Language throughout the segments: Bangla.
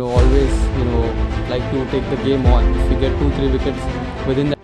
know, always, you know, like to take the game on. If we get two, three wickets within that.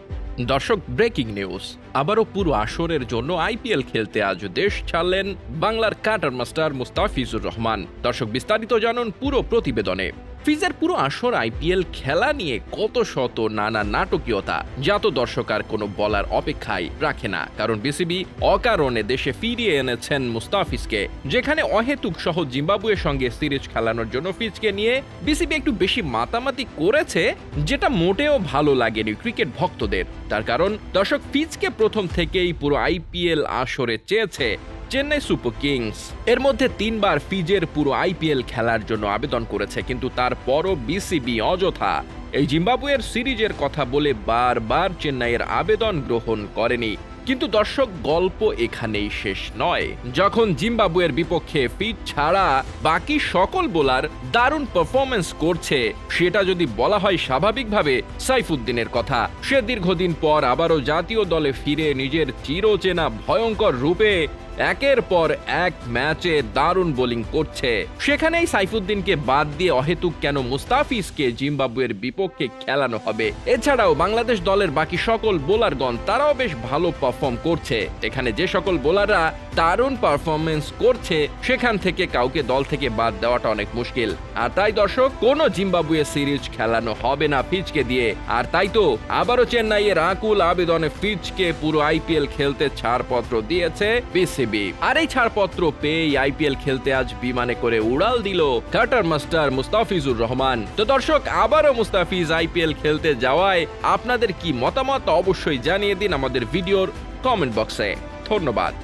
দর্শক ব্রেকিং নিউজ আবারও পুরো আসরের জন্য আইপিএল খেলতে আজ দেশ ছাড়লেন বাংলার কাটার মাস্টার মুস্তাফিজুর রহমান দর্শক বিস্তারিত জানুন পুরো প্রতিবেদনে ফিজের পুরো আসর আইপিএল খেলা নিয়ে কত শত নানা নাটকীয়তা, যা তো দর্শক আর কোনো বলার অপেক্ষায় রাখে না। কারণ বিসিবি অকারণে দেশে ফিরিয়ে এনেছেন মুস্তাফিজকে, যেখানে অহেতুক সহ জিম্বাবুয়ের সঙ্গে সিরিজ খেলানোর জন্য ফিজকে নিয়ে বিসিবি একটু বেশি মাতামাতি করেছে, যেটা মোটেও ভালো লাগেনি ক্রিকেট ভক্তদের। তার কারণ, দর্শক ফিজকে প্রথম থেকেই পুরো আইপিএল আসরে চেয়েছে চেন্নাই সুপার কিংস। এর মধ্যে তিনবার ফিজের পুরো আইপিএল খেলার জন্য আবেদন করেছে, কিন্তু তারপরও বিসিবি অযথা। এই জিম্বাবুয়ের সিরিজের কথা বলে বারবার চেন্নাইয়ের আবেদন গ্রহণ করেনি। কিন্তু দর্শক, গল্প এখানেই শেষ নয়। যখন জিম্বাবুয়ের বিপক্ষে ফিট ছাড়া বাকি সকল বোলার দারুণ পারফরমেন্স করছে, সেটা যদি বলা হয় স্বাভাবিকভাবে, সাইফুদ্দিনের কথা। সে দীর্ঘদিন পর আবারও জাতীয় দলে ফিরে নিজের চিরচেনা ভয়ঙ্কর রূপে একের পর এক ম্যাচে দারুণ বোলিং করছে। সেখানেই সাইফুদ্দিনকে বাদ দিয়ে অহেতুক কেন মুস্তাফিজকে জিম্বাবুয়ের বিপক্ষে খেলানো হবে। এছাড়াও বাংলাদেশ দলের বাকি সকল বোলারগণ, তারাও বেশ ভালো পারফর্ম করছে। এখানে যে সকল বোলাররা দারুণ পারফরমেন্স করছে, সেখান থেকে কাউকে দল থেকে বাদ দেওয়াটা অনেক মুশকিল। আর তাই দর্শক, কোনো জিম্বাবুয়ে সিরিজ খেলানো হবে না ফিজকে দিয়ে। আর তাই তো আবারও চেন্নাইয়ের আকুল আবেদনে ফিজকে পুরো আইপিএল খেলতে ছাড়পত্র দিয়েছে বিসিবি। আর এই ছাড়পত্র পেয়ে আইপিএল খেলতে আজ বিমানে করে উড়াল দিল কাটার মাস্টার মুস্তাফিজুর রহমান। তো দর্শক, আবারও মুস্তাফিজ আইপিএল খেলতে যাওয়ায় আপনাদের কি মতামত অবশ্যই জানিয়ে দিন আমাদের ভিডিওর কমেন্ট বক্সে। ধন্যবাদ।